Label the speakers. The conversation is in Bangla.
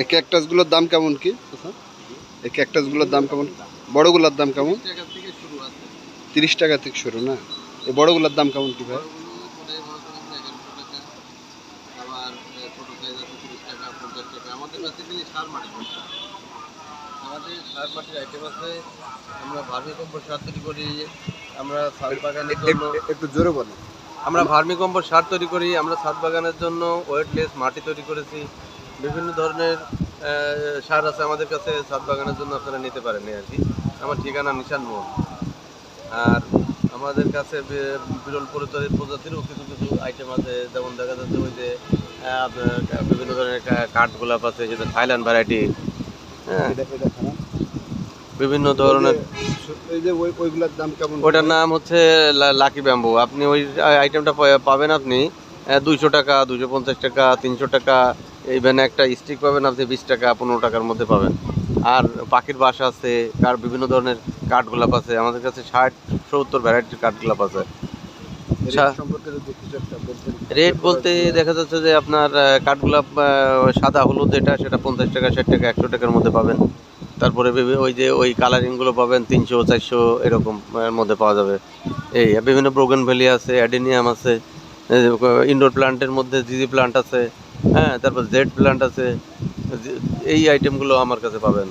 Speaker 1: এই ক্যাকটাসগুলোর দাম কেমন কি? এই ক্যাকটাসগুলোর দাম কেমন? বড়গুলোর দাম কেমন?
Speaker 2: টাকা থেকে শুরু আছে
Speaker 1: তিরিশ টাকা থেকে শুরু না? এই বড়গুলোর দাম কেমন কি ভাই?
Speaker 2: আমাদের সার মাটি আমাদের সার মাটির আইটেম আছে আমরা ভার্মি কম্পোস্ট সার তৈরি করি আমরা ছাদ বাগানের জন্য
Speaker 1: একটু জোরে বলো
Speaker 2: আমরা ভার্মি কম্পোস্ট সার তৈরি করি আমরা ছাদ বাগানের জন্য ওয়েটলেস মাটি তৈরি করেছি। বিভিন্ন ধরনের সার আছে আমাদের কাছে ছাদ বাগানের জন্য আপনারা নিতে পারেন আর কি। আমার ঠিকানা নিশান মোহন। আর আমাদের কাছে বিরল প্রজাতির প্রজাতিরও কিছু কিছু আইটেম আছে যেমন দেখা যাচ্ছে ওই যে বিভিন্ন ধরনের কা- কাঠগোলাপ আছে যেটা থাইল্যান্ড ভ্যারাইটি বিভিন্ন ধরনের
Speaker 1: এই যে ওই ওইগুলোর দাম কেমন?
Speaker 2: ওটার নাম হচ্ছে লাকি ব্যাম্বু। আপনি ওই আইটেমটা পাবেন আপনি দুইশো টাকা দুইশো পঞ্চাশ টাকা তিনশো টাকা ইভেন একটা স্টিক পাবেন আপনি বিশ টাকা পনেরো টাকার মধ্যে পাবেন। আর পাখির বাসা আছে কার বিভিন্ন ধরনের কাঠগোলাপ আছে। আমাদের কাছে ষাট সত্তর ভ্যারাইটির কাঠগোলাপ আছে।
Speaker 1: রেট
Speaker 2: বলতে দেখা যাচ্ছে যে আপনার কাঠগোলাপ সাদা হলুদ যেটা সেটা পঞ্চাশ টাকা ষাট টাকা একশো টাকার মধ্যে পাবেন। তারপরে ওই যে ওই কালারিংগুলো পাবেন তিনশো চারশো এরকম মধ্যে পাওয়া যাবে। এই বিভিন্ন ব্রোগন ভ্যালি আছে অ্যাডেনিয়াম আছে ইনডোর প্লান্টের মধ্যে জিজি প্লান্ট আছে। হ্যাঁ তারপর জেড প্ল্যান্ট আছে। এই আইটেমগুলো আমার কাছে পাবেন।